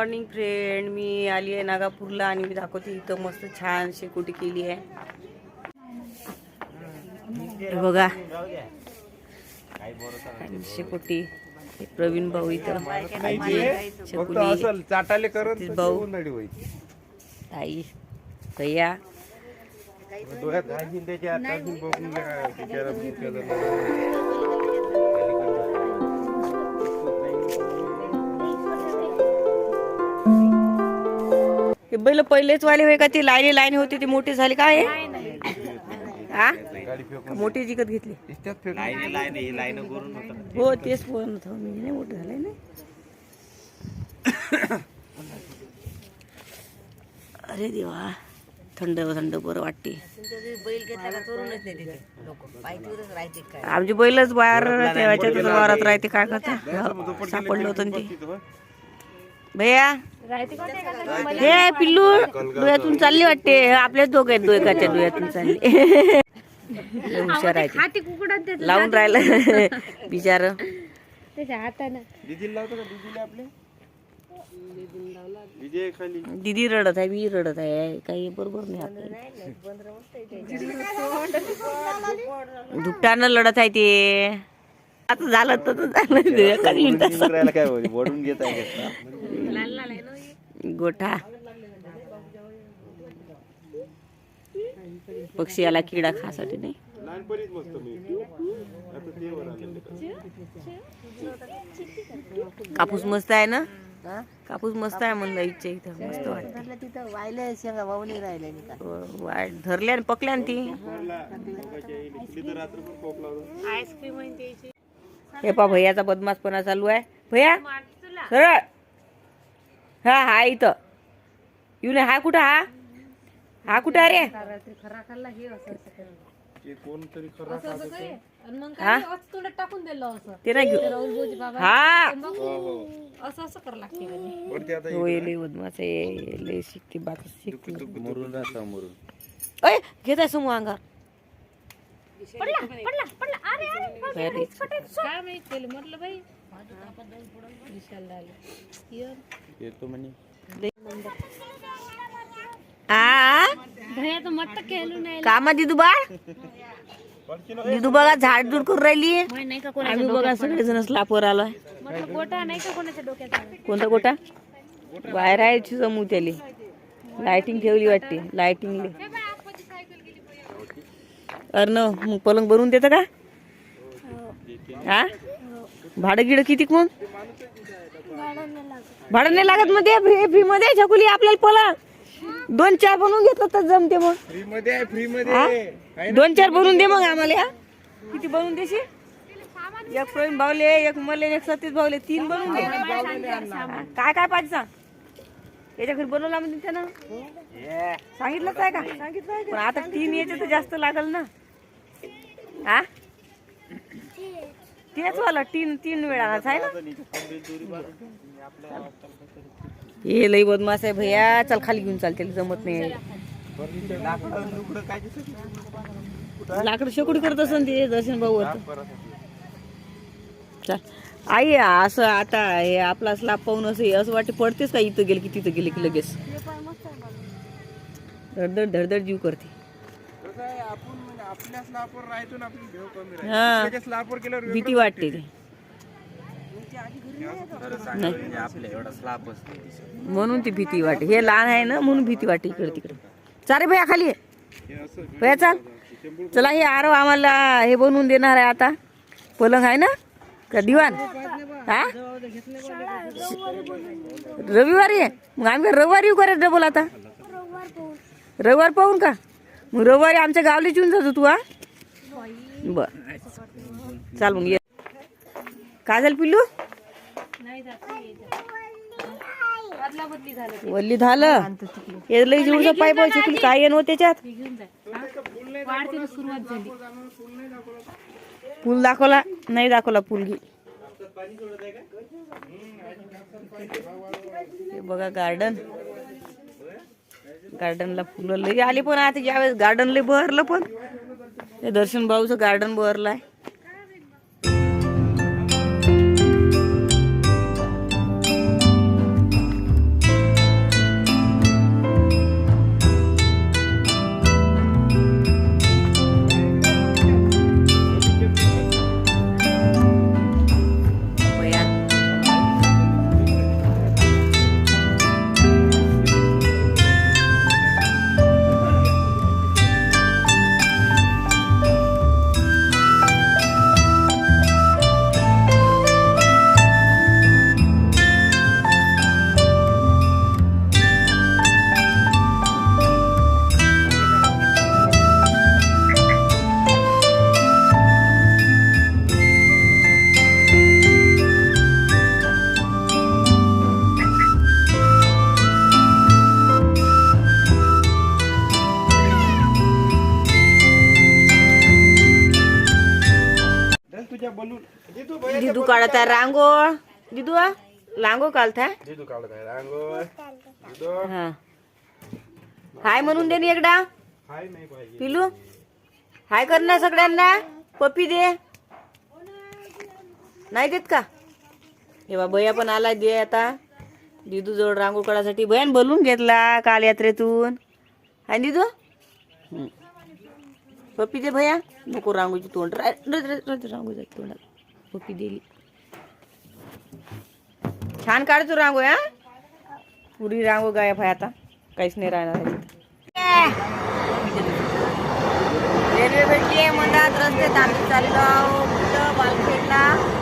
Morning friend मी आली आहे नागापूरला आणि मी दाखवते इथं मस्त छान शेकोटी केली आहे. बघा. शेकोटी. प्रवीण भाऊ इथं. शेकोटी. भाऊ. आई भैया. डोळ्यात हे बैल पहिलेच वाले होय का? ते लाईनी लाईनी होते ते मोठे झाले काय हा? मोठी जिकत घेतली. हो तेच होतो मी नाही मोठं झालंय ना. अरे देवा थंड थंड बरं वाटते. आमचे बैलच बाहेर वावरात राहते काय करता? सापडलं होतं ते. भैया. हे पिल्लू डोळ्यातून चालली वाटते. आपल्याच दोघं आहेत दोघाच्या डोळ्यातून चालली. हुशार आहे. लावून राहिलं. बिचार. दिदी रडत आहे मी रडत आहे. काही बरोबर नाही दुपटानं लढत आहे ते. आता झालं तर झालं मिनिटात काय वडून घेत आहे गोठा पक्षी आला किडा खासाठी नाही. कापूस मस्त आहे ना कापूस मस्त आहे म्हणलं इच्छा इथं मस्त वाटतं तिथं वायले शेंगा वावणी राहिले नाही का वाट धरल्या पकल्या ती इथली हे पा भैयाचा बदमाशपणा चालू आहे. भैया सरळ. हा हा इथं. येऊ नये हा कुठं हा? हा कुठं अरे? ते. हा? टाकून दिलं असं. ते नाही घेऊ. हा. असं लागते हो ये लय बदमाश आहे लय शिकते बात शिकते. मरून राहता मरून अय घेत आहे समूह अंगावर. पडला पडला पडला. अरे अरे अरे, काय माहीत केलं म्हटलं बाई विशाल आले येतो म्हणे. आ? भैया तर मट्ट केलं नाही कामा दिदू बाळ? दिदू बघा झाड दूर करून राहिली. माहीत नाही का आम्ही बघा सगळेजण स्लापवर आलोय. म्हटलं गोटा नाही का कोणाच्या डोक्यात कोणता गोटा? बाहेर आहे समूह त्याली. लाइटिंग ठेवली वाटते. लाइटिंग अर्णव मग पलंग बनवून देतं का? हा? भाडं गिड किती मग भाडं नाही लागत मग ते फ्री मध्ये छकुली आपल्याला पलंग. दोन चार बनवून घेतलं तर जमते मग. फ्री मध्ये आहे. फ्री मध्ये. दोन चार बनवून दे मग आम्हाला हा? किती बनवून देशील? एक प्रवीण भावले एक मल्ले एक सतीश भावले तीन बनवून दे. काय काय पाहिजे सांग? याच्या घरी बनवला म्हणजे त्यानं? सांगितलंच आहे का? पण आता तीन याचे तर जास्त लागल ना. हा तेच. वाला तीन तीन वेळा आहे ना? हे लई बदमाश आहे भैया. चल खाली घेऊन चाल त्याला जमत नाही. लाकडं शेकुडी करत असन ते दर्शन भाऊ. चल. आई असं आता हे आपला स्लाब पाहून असं हे असं वाटते पडतेच का? इथं गेले की तिथं गेले की लगेच. धडधड धडधड जीव करते कसं आहे आपण म्हणजे आपल्या स्लापवर राहायचो ना आपली भेव कमी हा. त्याच्या स्लापवर गेल्यावर भीती वाटते ते आपल्या एवढा स्लाप असते म्हणून ती भीती वाटते. हे लहान आहे ना म्हणून भीती वाटते इकडे तिकडे. चाले भैया खाली ये. हे असं भैया चाल. चला हे आरो आम्हाला हे बनवून देणार आहे आता. पलंग आहे ना? का दिवाण? हा? रविवारी आहे. मग आम्ही काय रविवारी येऊ का रे डबल आता रविवार पाहून का? मग रविवारी आमच्या गावलीच येऊन जातो तू हा? बर. चाल मग ये. काय झालं पिल्लू? वल्ली झालं. हे लई जीवचा पाय पाय चुकली काय येणं हो त्याच्यात? पूल दाखवला. नाही दाखवला पूल घे हे बघा गार्डन गार्डनला फुलं लई आली पण आता यावेळेस गार्डन लई बहरलं पण. हे दर्शन भाऊचं गार्डन बहरलं आहे दिदू काढत आहे रांगोळ. दिदू आ, आहे? रांगोळ. जितू हा. हाय म्हणून दे ना एकदा. हाय नाही पाहिजे. पिलू. हाय कर ना सगळ्यांना. पप्पी दे. नाही देत का? हे बा भैया पण आला दे आता. दिदू जवळ रांगोळ काढायसाठी. भयान बोलून घेतला काल यात्रेतून हाय दिदू. पप्पी दे भैया. नको रांगोची तोंड. रांगोच्या तोंडात पप्पी दिली. छान काढतो रांगो या पुरी रांगो गायब आहे आता. काहीच नाही राहणार रेल्वे भेटली आहे मधात रस्त्यात आम्ही चाललो आहोत. कुठं? बालखेडला.